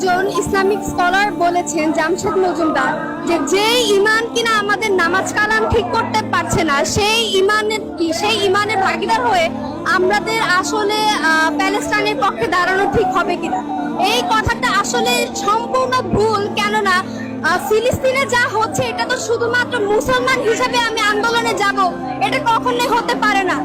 একজন Islamic scholar বলেছেন জামশেদ মজুমদার যে যে ইমান কিনা আমাদের নামাজ কালাম ঠিক করতে পারছে না, সেই ইমানের সেই ইমানের ভাগিদার হয়ে আমাদের আসলে প্যালেস্টাইনের পক্ষে দাঁড়ানো ঠিক হবে কিনা? এই কথাটা আসলে সম্পূর্ণ ভুল, কেননা ফিলিস্তিনে যা হচ্ছে এটা তো শুধুমাত্র মুসলমান হিসাবে আমি আন্দোলনে যাব, এটা কখনোই হতে পারে না।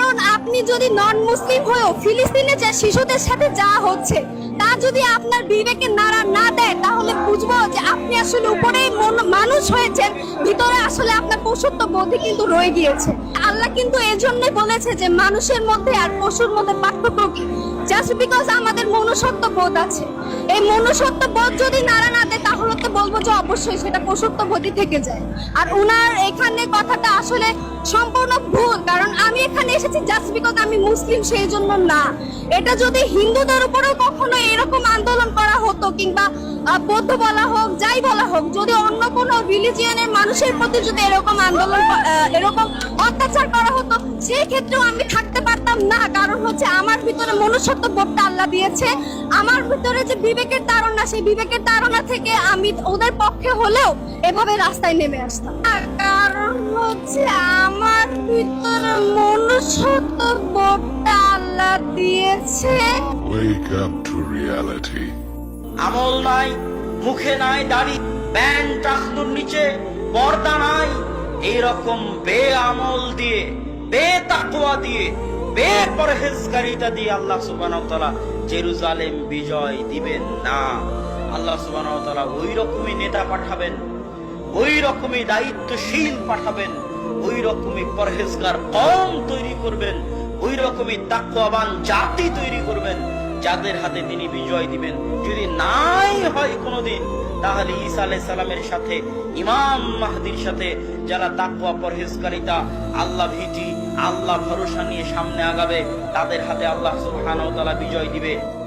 কারণ আপনি যদি নন মুসলিম হয়েও ফিলিস্তিনে যে শিশুদের সাথে যা হচ্ছে, তা যদি আপনার বিবেকে নাড়া না দেয়, তাহলে বুঝব যে আপনি আসলে উপরেই মানুষ হয়েছেন, ভিতরে আসলে আপনার পশুত্ব বোধই কিন্তু রয়ে গিয়েছে। আল্লাহ কিন্তু এজন্যই বলেছে যে মানুষের মধ্যে আর পশুর মধ্যে পার্থক্য কি? জাস্ট বিকজ আমাদের মনুষ্যত্ব বোধ আছে। এই মনুষ্যত্ব বোধ যদি নাড়া না দেয়, তাহলে তো বলব যে অবশ্যই সেটা পশুত্ব বোধই থেকে যায়। আর উনার এখানে কথাটা আসলে সম্পূর্ণ ভুল, কারণ আমি এখানে এসেছি জাস্ট বিকজ আমি মুসলিম সেই জন্য না। এটা যদি হিন্দুদের উপরেও কখনো এরকম আন্দোলন করা হতো কিংবা বৌদ্ধ বলা হোক, যাই বলা হোক, যদি অন্য কোনো রিলিজিয়ানের মানুষের প্রতি যদি এরকম আন্দোলন এরকম অত্যাচার করা হতো সেই ক্ষেত্রেও আমি থাকতে পারতাম না। কারণ হচ্ছে আমার ভিতরে মনুষ্যত্ব বোধটা আল্লাহ দিয়েছে। আমার ভিতরে যে বিবেকের তাড়না, সেই বিবেকের তাড়না থেকে আমি ওদের পক্ষে হলেও এভাবে রাস্তায় নেমে আসতাম। কারণ হচ্ছে আমার ভিতরে মনুষ্যত্ব বোধটা আল্লাহ দিয়েছে। Wake up to reality. আমল নাই মুখে নাই দাড়ি নিচে পর্দা নাই। এইরকম বে আমল দিয়ে বে তাকুয়া দিয়ে বে পরহেজগারিতা দিয়ে আল্লাহ সুবহানাহু তাআলা জেরুজালেম বিজয় দিবেন না। আল্লাহ সুবহানাহু ওয়া তাআলা ওই রকমই নেতা পাঠাবেন ওই রকমই দায়িত্বশীল পাঠাবেন। ওই রকমই পরহেজগার কম তৈরি করবেন ওই রকমই তাকওয়াবান জাতি তৈরি করবেন, যাদের হাতে তিনি বিজয় দিবেন। যদি নাই হয় কোনোদিন, তাহলে ঈসা আলাইহিস সালামের সাথে, ইমাম মাহদির সাথে, যারা তাকওয়া পরহেজকারিতা আল্লাহ ভীতি, আল্লাহ ভরসা নিয়ে সামনে আগাবে, তাদের হাতে আল্লাহ সুবহানাহু ওয়া তাআলা বিজয় দিবে।